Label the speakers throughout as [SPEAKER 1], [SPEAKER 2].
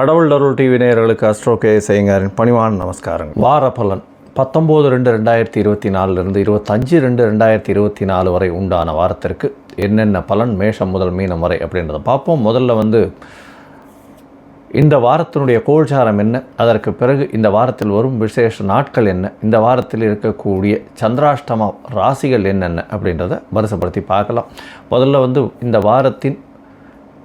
[SPEAKER 1] கடவுள் அருள் டிவி நேயர்களுக்கு அஸ்ட்ரோ கே செய்யுங்காரின் பணிவான நமஸ்காரங்கள். வார பலன் பத்தொம்போது ரெண்டு ரெண்டாயிரத்தி இருபத்தி நாலுலேருந்து இருபத்தஞ்சு ரெண்டு ரெண்டாயிரத்தி இருபத்தி நாலு வரை உண்டான வாரத்திற்கு என்னென்ன பலன் மேஷம் முதல் மீனம் வரை அப்படின்றத பார்ப்போம். முதல்ல வந்து இந்த வாரத்தினுடைய கோழ்சாரம் என்ன? அதற்கு பிறகு இந்த வாரத்தில் வரும் விசேஷ நாட்கள் என்ன? இந்த வாரத்தில் இருக்கக்கூடிய சந்திராஷ்டம ராசிகள் என்னென்ன அப்படின்றத வரிசைப்படுத்தி பார்க்கலாம். முதல்ல வந்து இந்த வாரத்தின்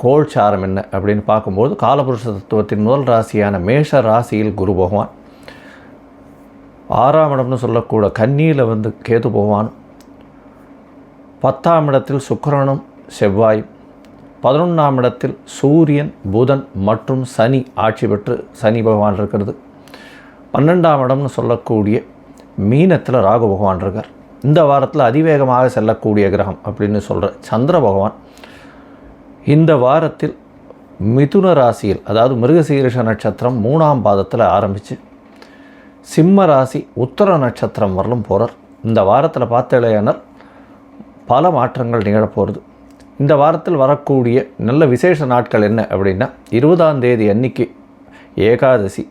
[SPEAKER 1] கோல்சாரம் என்ன அப்படின்னு பார்க்கும்போது காலபுருஷ தத்துவத்தின் முதல் ராசியான மேஷ ராசியில் குரு பகவான். ஆறாம் இடம்னு சொல்லக்கூட கன்னியில் வந்து கேது பகவான். பத்தாம் இடத்தில் சுக்கரனும் செவ்வாய் பதினொன்றாம் இடத்தில் சூரியன் புதன் மற்றும் சனி ஆட்சி பெற்று சனி பகவான் இருக்கிறது. பன்னெண்டாம் இடம்னு சொல்லக்கூடிய மீனத்தில் ராகு பகவான் இருக்கார். இந்த வாரத்தில் அதிவேகமாக செல்லக்கூடிய கிரகம் அப்படின்னு சொல்கிற சந்திர பகவான். இந்த வாரத்தில் மிதுன ராசியில் அதாவது மிருகசீரிஷ நட்சத்திரம் மூணாம் பாதத்தில் ஆரம்பித்து சிம்ம ராசி உத்தர நட்சத்திரம் வரலும் போகிறார் இந்த வாரத்தில் பார்த்தலையானால் பல மாற்றங்கள் நிகழப்போகிறது இந்த வாரத்தில் வரக்கூடிய நல்ல விசேஷ நாட்கள் என்ன அப்படின்னா இருபதாம் தேதி அன்னைக்கு ஏகாதசி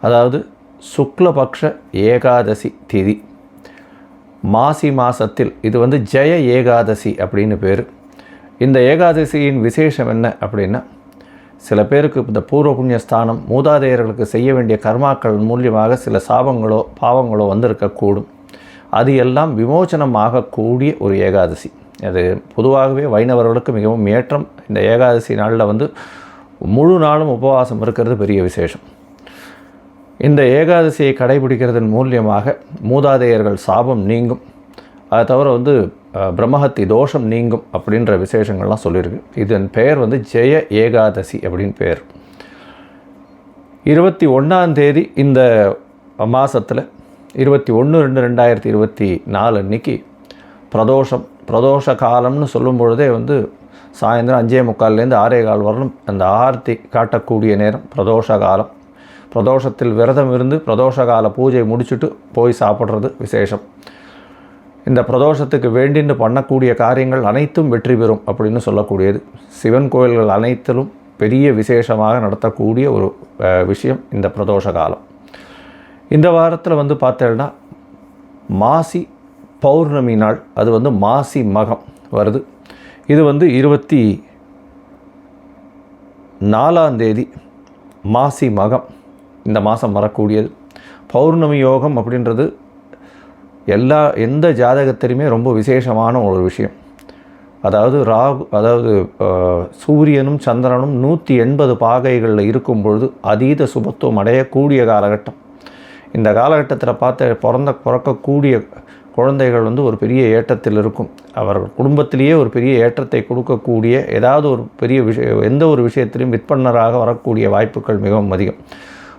[SPEAKER 1] அதாவது சுக்லபக்ஷ ஏகாதசி திதி. மாசி மாசத்தில் இது வந்து ஜெய ஏகாதசி அப்படின்னு பேர். இந்த ஏகாதசியின் விசேஷம் என்ன அப்படின்னா சில பேருக்கு இந்த பூர்வ புண்ணியஸ்தானம் மூதாதையர்களுக்கு செய்ய வேண்டிய கர்மாக்கள் மூலியமாக சில சாபங்களோ பாவங்களோ வந்திருக்கக்கூடும். அது எல்லாம் விமோச்சனம் ஆகக்கூடிய ஒரு ஏகாதசி. அது பொதுவாகவே வைணவர்களுக்கு மிகவும் ஏற்றம். இந்த ஏகாதசி நாளில் வந்து முழு நாளும் உபவாசம் இருக்கிறது பெரிய விசேஷம். இந்த ஏகாதசியை கடைபிடிக்கிறதன் மூலியமாக மூதாதையர்கள் சாபம் நீங்கும். அதை தவிர வந்து பிரம்மஹத்தி தோஷம் நீங்கும் அப்படின்ற விசேஷங்கள்லாம் சொல்லியிருக்கு. இதன் பெயர் வந்து ஜெய ஏகாதசி அப்படின்னு பெயர் இருபத்தி ஒன்றாம் தேதி இந்த மாதத்தில் இருபத்தி ஒன்று ரெண்டு ரெண்டாயிரத்தி இருபத்தி நாலு அன்னைக்கு பிரதோஷம் பிரதோஷ காலம்னு சொல்லும் பொழுதே வந்து சாயந்தரம் அஞ்சே முக்கால்லேருந்து ஆறே கால் வரலும் அந்த ஆர்த்தி காட்டக்கூடிய நேரம் பிரதோஷ காலம். பிரதோஷத்தில் விரதம் இருந்து பிரதோஷ கால பூஜை முடிச்சுட்டு போய் சாப்பிட்றது விசேஷம். இந்த பிரதோஷத்துக்கு வேண்டின்னு பண்ணக்கூடிய காரியங்கள் அனைத்தும் வெற்றி பெறும் அப்படின்னு சொல்லக்கூடியது. சிவன் கோயில்கள் அனைத்திலும் பெரிய விசேஷமாக நடத்தக்கூடிய ஒரு விஷயம் இந்த பிரதோஷ காலம். இந்த வாரத்தில் வந்து பார்த்தேன்னா மாசி பௌர்ணமி நாள் அது வந்து மாசி மகம் வருது. இது வந்து இருபத்தி நாலாம் தேதி மாசி மகம். இந்த மாதம் வரக்கூடியது. பௌர்ணமி யோகம் அப்படின்றது எல்லா எந்த ஜாதகத்திலையுமே ரொம்ப விசேஷமான ஒரு விஷயம். அதாவது ராகு அதாவது சூரியனும் சந்திரனும் நூற்றி எண்பது பாகைகளில் இருக்கும் பொழுது அதீத சுபத்துவம் அடையக்கூடிய காலகட்டம். இந்த காலகட்டத்தில் பார்த்த பிறந்த பிறக்கக்கூடிய குழந்தைகள் வந்து ஒரு பெரிய ஏற்றத்தில் இருக்கும். அவர்கள் குடும்பத்திலேயே ஒரு பெரிய ஏற்றத்தை கொடுக்கக்கூடிய ஏதாவது ஒரு பெரிய விஷயம் எந்த ஒரு விஷயத்திலும் விற்பனராக வரக்கூடிய வாய்ப்புகள் மிகவும் அதிகம்.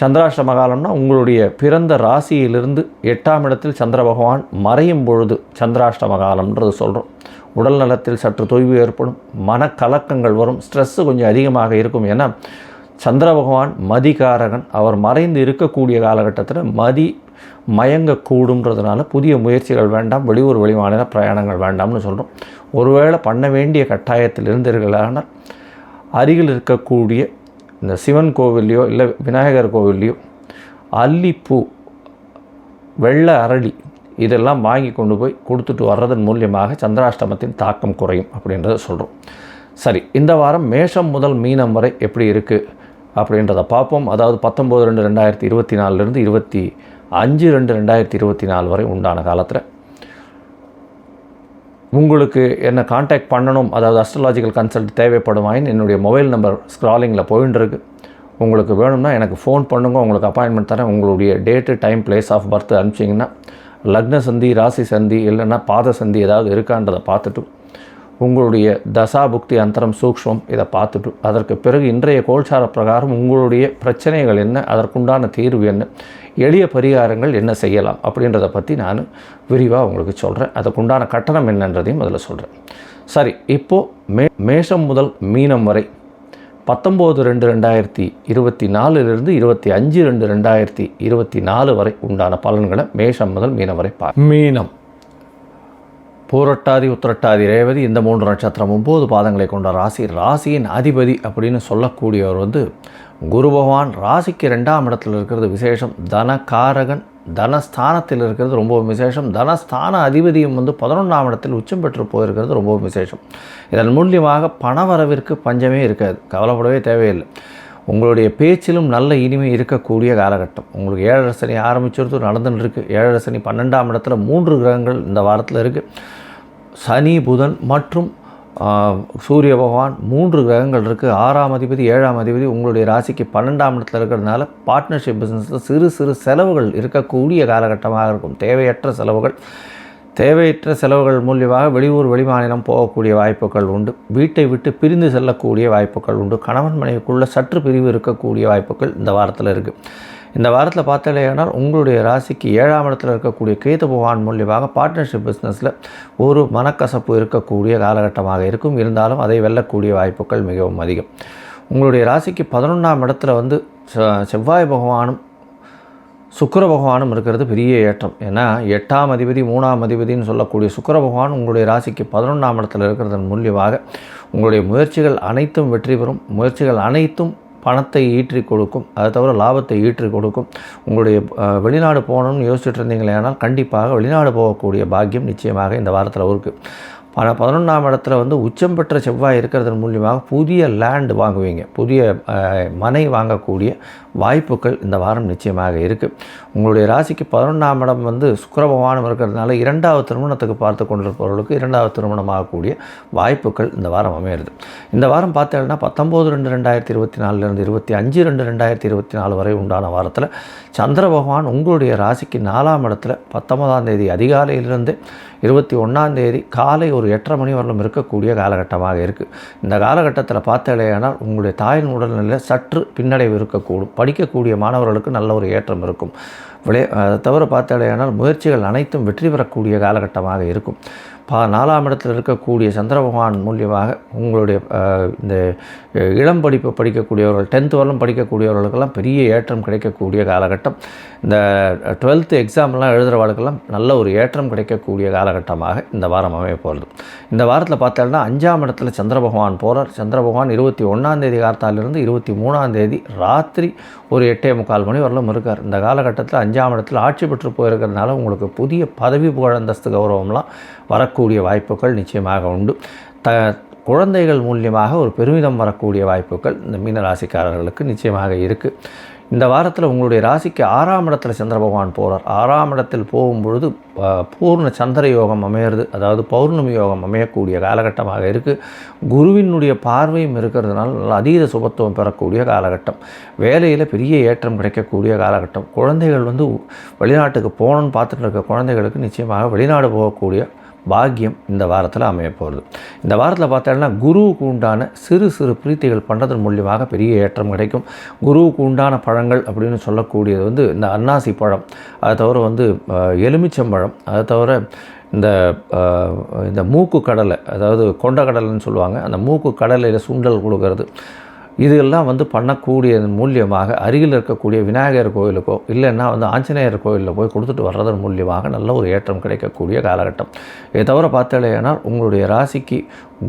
[SPEAKER 1] சந்திராஷ்டம காலம்னா உங்களுடைய பிறந்த ராசியிலிருந்து எட்டாம் இடத்தில் சந்திர பகவான் மறையும் பொழுது சந்திராஷ்டம காலம்ன்றது சொல்கிறோம் உடல் நலத்தில் சற்று தொய்வு ஏற்படும் மனக்கலக்கங்கள் வரும் ஸ்ட்ரெஸ்ஸு கொஞ்சம் அதிகமாக இருக்கும். ஏன்னா சந்திர பகவான் மதிகாரகன். அவர் மறைந்து இருக்கக்கூடிய காலகட்டத்தில் மதி மயங்கக்கூடுன்றதுனால புதிய முயற்சிகள் வேண்டாம் வெளியூர் வெளிமாநில பிரயாணங்கள் வேண்டாம்னு சொல்கிறோம் ஒருவேளை பண்ண வேண்டிய கட்டாயத்தில் இருந்தீர்களானால் அருகில் இருக்கக்கூடிய இந்த சிவன் கோவில்லையோ இல்லை விநாயகர் கோவில்லையோ அல்லிப்பூ வெள்ளை அரளி இதெல்லாம் வாங்கி கொண்டு போய் கொடுத்துட்டு வர்றதன் மூலியமாக சந்திராஷ்டமத்தின் தாக்கம் குறையும் அப்படின்றத சொல்கிறோம் சரி இந்த வாரம் மேஷம் முதல் மீனம் வரை எப்படி இருக்குது அப்படின்றத பார்ப்போம். அதாவது பத்தொம்போது ரெண்டு ரெண்டாயிரத்தி இருபத்தி நாலுலேருந்து இருபத்தி அஞ்சு ரெண்டு ரெண்டாயிரத்தி இருபத்தி நாலு வரை உண்டான காலத்தில் உங்களுக்கு என்ன காண்டாக்ட் பண்ணணும் அதாவது அஸ்ட்ராலாஜிக்கல் கன்சல்ட் தேவைப்படுமாயின் என்னுடைய மொபைல் நம்பர் ஸ்க்ராலிங்கில் போயின்னு இருக்கு உங்களுக்கு வேணும்னா எனக்கு ஃபோன் பண்ணுங்க உங்களுக்கு அப்பாயின்மெண்ட் தரேன். உங்களுடைய date time place of birth அனுப்பிச்சிங்கன்னா லக்ன சந்தி ராசி சந்தி இல்லைன்னா பாத சந்தி ஏதாவது இருக்கான்றதை பார்த்துட்டு உங்களுடைய தசா புக்தி அந்தரம் சூக்ஷ்மம் இதை பார்த்துட்டு அதற்கு பிறகு இன்றைய கோல்சார பிரகாரம் உங்களுடைய பிரச்சனைகள் என்ன அதற்குண்டான தீர்வு என்ன எளிய பரிகாரங்கள் என்ன செய்யலாம் அப்படின்றத பற்றி நான் விரிவாக உங்களுக்கு சொல்கிறேன் அதுக்குண்டான கட்டணம் என்னன்றதையும் அதில் சொல்கிறேன் சரி இப்போது மே மேஷம் முதல் மீனம் வரை பத்தொம்போது ரெண்டு ரெண்டாயிரத்தி இருபத்தி நாலுலேருந்து இருபத்தி அஞ்சு ரெண்டு ரெண்டாயிரத்தி இருபத்தி நாலு வரை உண்டான பலன்களை மேஷம் முதல் மீனம் வரை பா மீனம். பூரட்டாதி உத்திரட்டாதி ரேவதி இந்த மூன்று நட்சத்திரம் ஒம்பது பாதங்களை கொண்ட ராசி ராசியின் அதிபதி அப்படின்னு சொல்லக்கூடியவர் வந்து குரு பகவான். ராசிக்கு ரெண்டாம் இடத்துல இருக்கிறது விசேஷம். தனகாரகன் தனஸ்தானத்தில் இருக்கிறது ரொம்பவும் விசேஷம். தனஸ்தான அதிபதியும் வந்து பதினொன்றாம் இடத்தில் உச்சம் பெற்று போயிருக்கிறது ரொம்பவும் விசேஷம். இதன் மூலியமாக பணவரவிற்கு பஞ்சமே இருக்காது. கவலைப்படவே தேவையில்லை. உங்களுடைய பேச்சிலும் நல்ல இனிமை இருக்கக்கூடிய காலகட்டம். உங்களுக்கு ஏழரை சனி நடந்துட்டு நடந்துன்னு இருக்குது ஏழரை சனி பன்னெண்டாம் இடத்துல மூன்று கிரகங்கள் இந்த வாரத்தில் இருக்குது சனி புதன் மற்றும் சூரிய பகவான் மூன்று கிரகங்கள் இருக்குது ஆறாம் அதிபதி ஏழாம் அதிபதி உங்களுடைய ராசிக்கு பன்னெண்டாம் இடத்துல இருக்கிறதுனால பார்ட்னர்ஷிப் பிஸ்னஸில் சிறு சிறு செலவுகள் இருக்கக்கூடிய காலகட்டமாக இருக்கும். தேவையற்ற செலவுகள். தேவையற்ற செலவுகள் மூலியமாக வெளியூர் வெளிமாநிலம் போகக்கூடிய வாய்ப்புகள் உண்டு. வீட்டை விட்டு பிரிந்து செல்லக்கூடிய வாய்ப்புகள் உண்டு. கணவன் மனைவிக்குள்ள சற்று பிரிவு இருக்கக்கூடிய வாய்ப்புகள் இந்த வாரத்தில் இருக்குது இந்த வாரத்தில் பார்த்தாலேயானால் உங்களுடைய ராசிக்கு ஏழாம் இடத்துல இருக்கக்கூடிய கேது பகவான் மூலியமாக பார்ட்னர்ஷிப் பிஸ்னஸில் ஒரு மனக்கசப்பு இருக்கக்கூடிய காலகட்டமாக இருக்கும். இருந்தாலும் அதை வெல்லக்கூடிய வாய்ப்புகள் மிகவும் அதிகம். உங்களுடைய ராசிக்கு பதினொன்றாம் இடத்துல வந்து செ- செவ்வாய் பகவானும் சுக்கிர பகவானும் இருக்கிறது பெரிய ஏற்றம். ஏன்னா எட்டாம் அதிபதி மூணாம் அதிபதினு சொல்லக்கூடிய சுக்கர பகவான் உங்களுடைய ராசிக்கு பதினொன்றாம் இடத்துல இருக்கிறதன் மூலியமாக உங்களுடைய முயற்சிகள் அனைத்தும் வெற்றி பெறும். முயற்சிகள் அனைத்தும் பணத்தை ஈற்றி கொடுக்கும். அதை தவிர லாபத்தை ஈற்றி கொடுக்கும். உங்களுடைய வெளிநாடு போகணும்னு யோசிச்சுட்டு இருந்தீங்களே ஆனால் கண்டிப்பாக வெளிநாடு போகக்கூடிய பாக்கியம் நிச்சயமாக இந்த வாரத்தில் இருக்குது பல பதினொன்றாம் இடத்துல வந்து உச்சம் பெற்ற செவ்வாய் இருக்கிறதன் மூலியமாக புதிய லேண்ட் வாங்குவீங்க. புதிய மனை வாங்கக்கூடிய வாய்ப்புகள் இந்த வாரம் நிச்சயமாக இருக்குது உங்களுடைய ராசிக்கு பதினொன்றாம் இடம் வந்து சுக்கிரபகவானம் இருக்கிறதுனால இரண்டாவது திருமணத்துக்கு பார்த்து கொண்டிருப்பவர்களுக்கு இரண்டாவது திருமணம் ஆகக்கூடிய வாய்ப்புகள் இந்த வாரம் அமையிறது. இந்த வாரம் பார்த்தீங்கன்னா பத்தொம்போது ரெண்டு ரெண்டாயிரத்தி இருபத்தி நாலுலேருந்து இருபத்தி அஞ்சு ரெண்டு ரெண்டாயிரத்தி இருபத்தி நாலு வரை உண்டான வாரத்தில் சந்திர பகவான் உங்களுடைய ராசிக்கு நாலாம் இடத்துல பத்தொன்பதாம் தேதி அதிகாலையிலிருந்து இருபத்தி ஒன்றாம் தேதி காலை ஒரு ஒரு எட்டரை மணி வரலும் இருக்கக்கூடிய காலகட்டமாக இருக்குது இந்த காலகட்டத்தில் பார்த்தாலேயானால் உங்களுடைய தாயின் உடல்நிலையில் சற்று பின்னடைவு இருக்கக்கூடும். படிக்கக்கூடிய மாணவர்களுக்கு நல்ல ஒரு ஏற்றம் இருக்கும். விளைய அதை தவிர பார்த்தாலேயானால் முயற்சிகள் அனைத்தும் வெற்றி பெறக்கூடிய காலகட்டமாக இருக்கும். பா நாலாம் இடத்தில் இருக்கக்கூடிய சந்திர பகவான் மூலியமாக உங்களுடைய இந்த இளம் படிப்பு படிக்கக்கூடியவர்கள் டென்த்து வரலும் படிக்கக்கூடியவர்களுக்கெல்லாம் பெரிய ஏற்றம் கிடைக்கக்கூடிய காலகட்டம். இந்த டுவெல்த்து எக்ஸாம்லாம் எழுதுகிறவர்களுக்கெல்லாம் நல்ல ஒரு ஏற்றம் கிடைக்கக்கூடிய காலகட்டமாக இந்த வாரம் அமைய போகிறது. இந்த வாரத்தில் பார்த்தோம்னா அஞ்சாம் இடத்துல சந்திர பகவான் போகிறார் சந்திர பகவான் இருபத்தி ஒன்றாந்தேதி கார்த்தாலிருந்து இருபத்தி மூணாந்தேதி ராத்திரி ஒரு எட்டே முக்கால் மணி வரலும் இருக்கார். இந்த காலகட்டத்தில் அஞ்சாம் இடத்துல ஆட்சி பெற்று போயிருக்கிறதுனால உங்களுக்கு புதிய பதவி புகழந்தஸ்து கௌரவம்லாம் வரக்கூடிய வாய்ப்புகள் நிச்சயமாக உண்டு. த குழந்தைகள் மூலியமாக ஒரு பெருமிதம் வரக்கூடிய வாய்ப்புகள் இந்த மீனராசிக்காரர்களுக்கு நிச்சயமாக இருக்குது இந்த வாரத்தில் உங்களுடைய ராசிக்கு ஆறாம் இடத்துல சந்திர பகவான் போகிறார் ஆறாம் இடத்தில் போகும்பொழுது பொழுது பூர்ண சந்திர யோகம் அமையிறது அதாவது பௌர்ணமி யோகம் அமையக்கூடிய காலகட்டமாக இருக்குது குருவினுடைய பார்வையும் இருக்கிறதுனால அதீத சுபத்துவம் பெறக்கூடிய காலகட்டம். வேலையில் பெரிய ஏற்றம் கிடைக்கக்கூடிய காலகட்டம். குழந்தைகள் வந்து வெளிநாட்டுக்கு போகணும்னு பார்த்துட்டு இருக்க குழந்தைகளுக்கு நிச்சயமாக வெளிநாடு போகக்கூடிய பாக்கியம் இந்த வாரத்தில் அமைய போகிறது இந்த வாரத்தில் பார்த்தோம்னா குருவுக்கு உண்டான சிறு சிறு பிரீத்திகள் பண்ணுறதன் மூலியமாக பெரிய ஏற்றம் கிடைக்கும். குருவுக்கு உண்டான பழங்கள் அப்படின்னு சொல்லக்கூடியது வந்து இந்த அன்னாசி பழம். அதை தவிர வந்து எலுமிச்சம்பழம் அதை தவிர இந்த இந்த மூக்கு கடலை அதாவது கொண்ட கடலைன்னு சொல்லுவாங்க. அந்த மூக்கு கடலையில் சுண்டல் கொடுக்கறது. இதெல்லாம் வந்து பண்ணக்கூடியதன் மூலியமாக அருகில் இருக்கக்கூடிய விநாயகர் கோயிலுக்கோ இல்லைன்னா வந்து ஆஞ்சநேயர் கோயிலில் போய் கொடுத்துட்டு வர்றதன் மூலியமாக நல்ல ஒரு ஏற்றம் கிடைக்கக்கூடிய காலகட்டம். இதை தவிர பார்த்தாலேனால் உங்களுடைய ராசிக்கு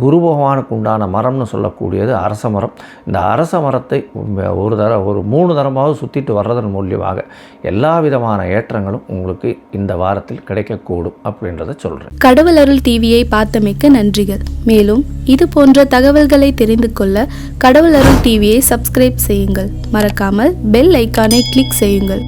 [SPEAKER 1] குரு பகவானுக்கு உண்டான மரம்னு சொல்லக்கூடியது அரச மரம். இந்த அரச மரத்தை ஒரு தர ஒரு மூணு தரமாவது சுற்றிட்டு வர்றதன் மூலியமாக எல்லா விதமான ஏற்றங்களும் உங்களுக்கு இந்த வாரத்தில் கிடைக்கக்கூடும் அப்படின்றத சொல்கிறேன்
[SPEAKER 2] கடவுள் அருள் டிவியை பார்த்தமைக்க நன்றிகள். மேலும் இது போன்ற தகவல்களை தெரிந்து கொள்ள கடவுள் அருள் டிவியை சப்ஸ்கிரைப் செய்யுங்கள். மறக்காமல் பெல் ஐக்கானை கிளிக் செய்யுங்கள்.